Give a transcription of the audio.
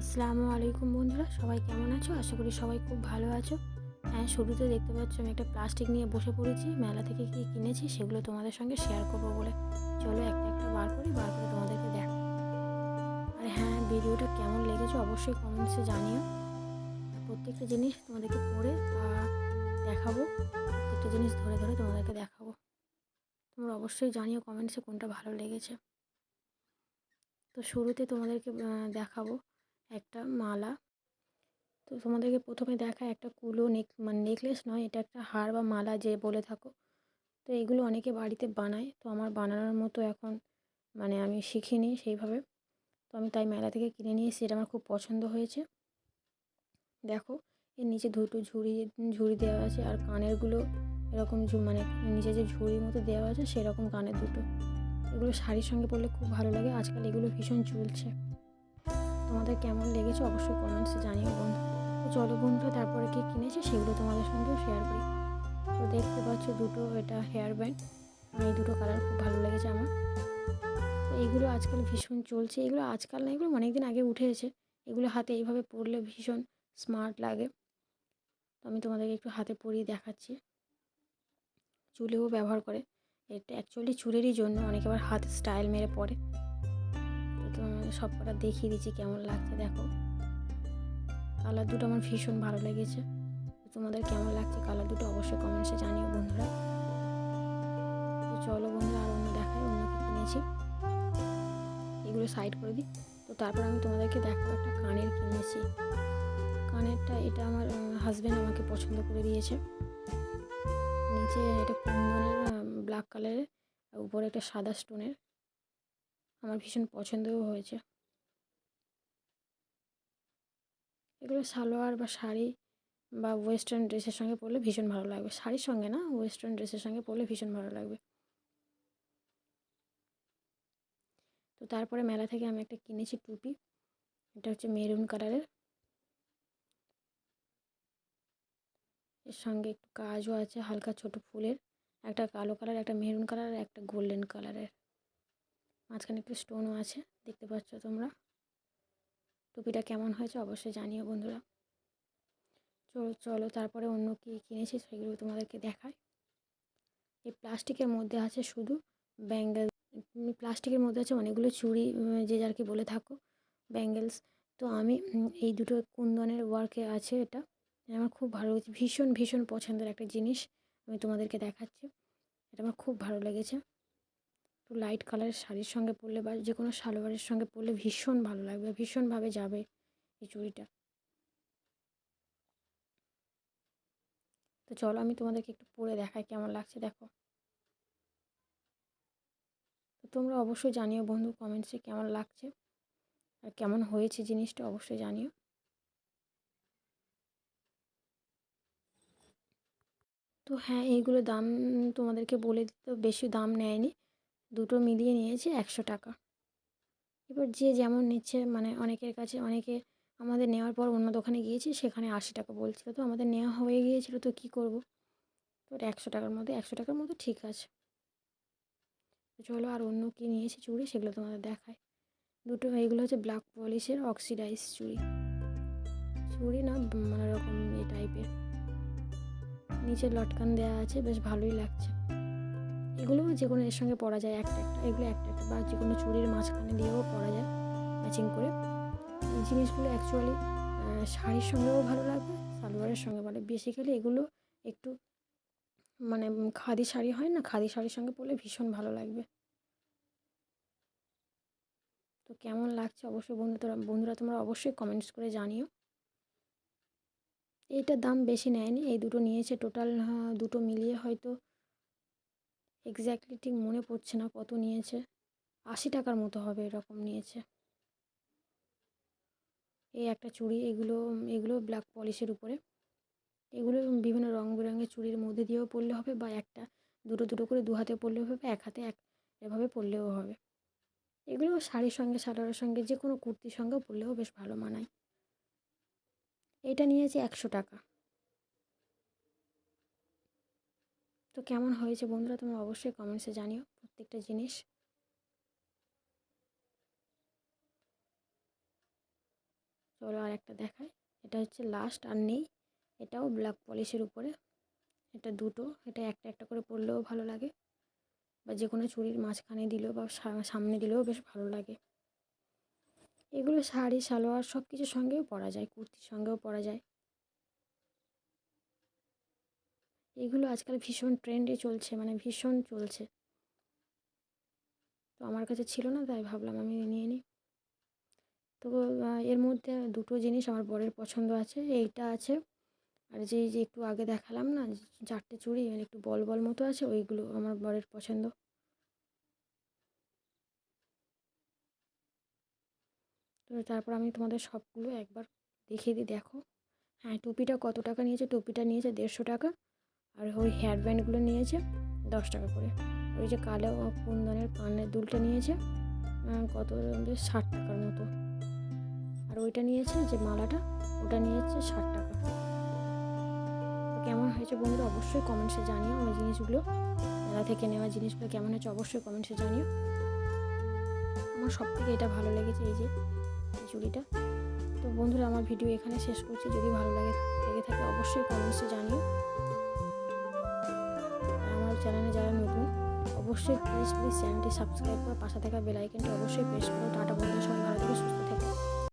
আসসালামু আলাইকুম বন্ধুরা, সবাই কেমন আছো? আশা করি সবাই খুব ভালো আছো। হ্যাঁ শুরুতে দেখতে পাচ্ছ আমি একটা প্লাস্টিক নিয়ে বসে পড়েছি। মেলা থেকে কি কিনেছি সেগুলো তোমাদের সঙ্গে শেয়ার করব বলে। চলো একটা একটা বার করি, বার করে তোমাদেরকে দেখ আর হ্যাঁ ভিডিওটা কেমন লেগেছে অবশ্যই কমেন্টসে জানিও। প্রত্যেকটা জিনিস তোমাদেরকে পড়ে বা দেখাবো, প্রত্যেকটা জিনিস ধরে ধরে তোমাদেরকে দেখাবো। তোমরা অবশ্যই জানিও কমেন্টসে কোনটা ভালো লেগেছে। তো শুরুতে তোমাদেরকে দেখাবো। একটা মালা। তো তোমাদেরকে প্রথমে দেখা একটা কুলো নেক মানে নেকলেস নয়, এটা একটা হার বা মালা যে বলে থাকো। তো এগুলো অনেকে বাড়িতে বানায়। তো আমার বানানোর মতো এখন মানে আমি শিখিনি সেইভাবে। তো আমি তাই মেলা থেকে কিনে নিয়ে এসেছি, এটা আমার খুব পছন্দ হয়েছে। দেখো, এর নিচে দুটো ঝুড়ি ঝুড়ি দেওয়া আছে আর কানেরগুলো এরকম মানে নিচে যে ঝুড়ির মতো দেওয়া আছে সেরকম কানের দুটো। এগুলো শাড়ির সঙ্গে পরলে খুব ভালো লাগে। আজকাল এগুলো ভীষণ চলছে। তোমাদের কেমন লেগেছে অবশ্যই কমেন্টসে জানিও বন্ধু। তো চলো বন্ধুরা তারপরে কি কিনেছি সেগুলো তোমাদের সঙ্গেও শেয়ার করি। তো দেখতে পাচ্ছ দুটো এটা হেয়ার ব্যান্ড এই দুটো কালার খুব ভালো লেগেছে আমার। তো এইগুলো আজকাল ভীষণ চলছে। এগুলো আজকাল না, এগুলো অনেক দিন আগে উঠে এসেছে এগুলো হাতে এইভাবে পরলে ভীষণ স্মার্ট লাগে। তো আমি তোমাদেরকে একটু হাতে পরিয়ে দেখাচ্ছি। চুলেও ব্যবহার করে। এটা অ্যাকচুয়ালি চুলেরই জন্য অনেকে আবার হাতে স্টাইল মেরে পরে। তোমাদের সব কটা দেখিয়ে দিচ্ছি কেমন লাগছে, দেখো। কালার দুটো আমার ভীষণ ভালো লেগেছে। তোমাদের কেমন লাগছে কালার দুটো অবশ্যই কমেন্টসে জানিও বন্ধুরা। তো চলো বন্ধুরা, আর অন্য দেখাই অন্য কিছু কিনেছি এগুলো সাইড করে দিই। তো তারপর আমি তোমাদেরকে দেখাবো একটা কানের কিনেছি। কানেরটা, এটা আমার হাজব্যান্ড আমাকে পছন্দ করে দিয়েছে। নিচে এটা কুন্দনের ব্ল্যাক কালারের উপরে একটা সাদা স্টোনের আমার ভীষণ পছন্দও হয়েছে। এগুলো সালোয়ার বা শাড়ি বা ওয়েস্টার্ন ড্রেসের সঙ্গে পরলে ভীষণ ভালো লাগবে। শাড়ির সঙ্গে না ওয়েস্টার্ন ড্রেসের সঙ্গে পরলে ভীষণ ভালো লাগবে। তো তারপরে মেলা থেকে আমি একটা কিনেছি টুপি। এটা হচ্ছে মেরুন কালারের এর। সঙ্গে একটু কাজও আছে, হালকা ছোট ফুলের। একটা কালো কালার একটা মেরুন কালার একটা গোল্ডেন কালারের মাঝখানে একটু স্টোনও আছে, দেখতে পাচ্ছ তোমরা। টুপিটা কেমন হয়েছে অবশ্যই জানিও বন্ধুরা। চলো চলো, তারপরে অন্য কী কিনেছি সেগুলো তোমাদেরকে দেখাই। এই প্লাস্টিকের মধ্যে আছে শুধু ব্যাঙ্গেল প্লাস্টিকের মধ্যে আছে অনেকগুলো চুড়ি যে যার কি বলে থাকো ব্যাঙ্গেলস তো আমি এই দুটো কুন্দনের ওয়ার্কে আছে এটা। আমার খুব ভালো লেগেছে, ভীষণ ভীষণ পছন্দের একটা জিনিস আমি তোমাদেরকে দেখাচ্ছি। এটা আমার খুব ভালো লেগেছে। একটু লাইট কালারের শাড়ির সঙ্গে পরলে বা যে কোনো সালোয়ারের সঙ্গে পরলে ভীষণ ভালো লাগবে, ভীষণভাবে যাবে এই চুড়িটা। তো চলো আমি তোমাদেরকে একটু পরে দেখাই কেমন লাগছে, দেখো। তো তোমরা অবশ্যই জানিও বন্ধু কমেন্টসে কেমন লাগছে আর কেমন হয়েছে জিনিসটা অবশ্যই জানিও। তো হ্যাঁ এইগুলো দাম তোমাদেরকে বলে দিতে বেশি দাম নেয়নি। দুটো মিলিয়ে নিয়েছে একশো টাকা। এবার যে যেমন নিচ্ছে মানে অনেকের কাছে, অনেকে আমাদের নেওয়ার পর অন্য দোকানে গিয়েছি, সেখানে আশি টাকা বলছিল। তো আমাদের নেওয়া হয়ে গিয়েছিল, তো কী করব? তো একশো টাকার মধ্যে, একশো টাকার মধ্যে ঠিক আছে। চলো আর অন্য কী নিয়েছি চুড়ি, সেগুলো তোমাদের দেখায় দুটো এইগুলো হচ্ছে ব্ল্যাক পলিশের অক্সিডাইজ চুড়ি। চুড়ি না মানে রকম এ টাইপের নিচে লটকান দেওয়া আছে, বেশ ভালোই লাগছে। এগুলো যে কোনো এর সঙ্গে পরা যায়, একটা একটা, এগুলো একটা একটা, বা যে কোনো চুড়ির মাঝখানে দিয়েও পরা যায় ম্যাচিং করে। এই জিনিসগুলো অ্যাকচুয়ালি শাড়ির সঙ্গেও ভালো লাগবে, সালোয়ারের সঙ্গে ভালো। বেসিক্যালি এগুলো একটু মানে খাদি শাড়ি হয় না, খাদি শাড়ির সঙ্গে পরলে ভীষণ ভালো লাগবে। তো কেমন লাগছে অবশ্যই বন্ধু তোরা বন্ধুরা তোমরা অবশ্যই কমেন্টস করে জানিও। এইটার দাম বেশি নেয়নি, এই দুটো নিয়েছে টোটাল দুটো মিলিয়ে হয়তো এক্স্যাক্টলি ঠিক মনে পড়ছে না কত নিয়েছে। আশি টাকার মতো হবে এরকম নিয়েছে। এই একটা চুড়ি, এগুলো এগুলো ব্ল্যাক পলিশের উপরে। এগুলো বিভিন্ন রং বেরঙের চুড়ির মধ্যে দিয়েও পরলে হবে বা একটা, দুটো দুটো করে দু হাতে পরলেও হবে, এক হাতে এক এভাবে পরলেও হবে। এগুলো শাড়ির সঙ্গে, সালোয়ারের সঙ্গে, যে কোনো কুর্তির সঙ্গেও পরলেও বেশ ভালো মানায়। এটা নিয়েছে একশো টাকা। তো কেমন হয়েছে বন্ধুরা তোমরা অবশ্যই কমেন্টসে জানিও প্রত্যেকটা জিনিস। চলো আর একটা দেখায় এটা হচ্ছে লাস্ট আর নেই। এটাও ব্ল্যাক পলিশের উপরে। এটা দুটো। এটা একটা একটা করে পরলেও ভালো লাগে। বা যে কোনো চুরির মাঝখানে দিলেও বা সামনে দিলেও বেশ ভালো লাগে। এগুলো শাড়ি, সালোয়ার সব কিছুর সঙ্গেও পরা যায়, কুর্তির সঙ্গেও পরা যায়। এগুলো আজকাল ভীষণ ট্রেন্ডে চলছে মানে ভীষণ চলছে। তো আমার কাছে ছিল না, তাই ভাবলাম আমি নিয়ে নিই। তো এর মধ্যে দুটো জিনিস আমার বরের পছন্দ আছে, এইটা আছে, আর যে যে একটু আগে দেখালাম না, চারটে চুড়ি মানে একটু বল বল মতো আছে, ওইগুলো আমার বরের পছন্দ। তো তারপর আমি তোমাদের সবগুলো একবার দেখিয়ে দিই, দেখো। হ্যাঁ টুপিটা কত টাকা নিয়েছে? টুপিটা নিয়েছে দেড়শো টাকা। আর ওই হেয়ার ব্যান্ডগুলো নিয়েছে দশ টাকা করে। ওই যে কালো কুন্দনের কানের দুলটা নিয়েছে কত ষাট টাকার মতো। আর ওইটা নিয়েছে যে মালাটা, ওটা নিয়েছে ষাট টাকা। কেমন হয়েছে বন্ধুরা অবশ্যই কমেন্টসে জানিও আমার জিনিসগুলো, মেলা থেকে নেওয়া জিনিসগুলো কেমন হয়েছে অবশ্যই কমেন্টসে জানিও। আমার সব থেকে এটা ভালো লেগেছে এই যে চুড়িটা তো বন্ধুরা আমার ভিডিও এখানে শেষ করছি, যদি ভালো লাগে, লেগে থাকে অবশ্যই কমেন্টসে জানিও। চ্যানেলে যারা নতুন, অবশ্যই প্লিজ প্লিজ চ্যানেলটি সাবস্ক্রাইব করে পাশে থাকা বেল আইকনটি অবশ্যই প্রেস করো, টাটা বন্ধুরা, সবাই ভালো সুস্থ।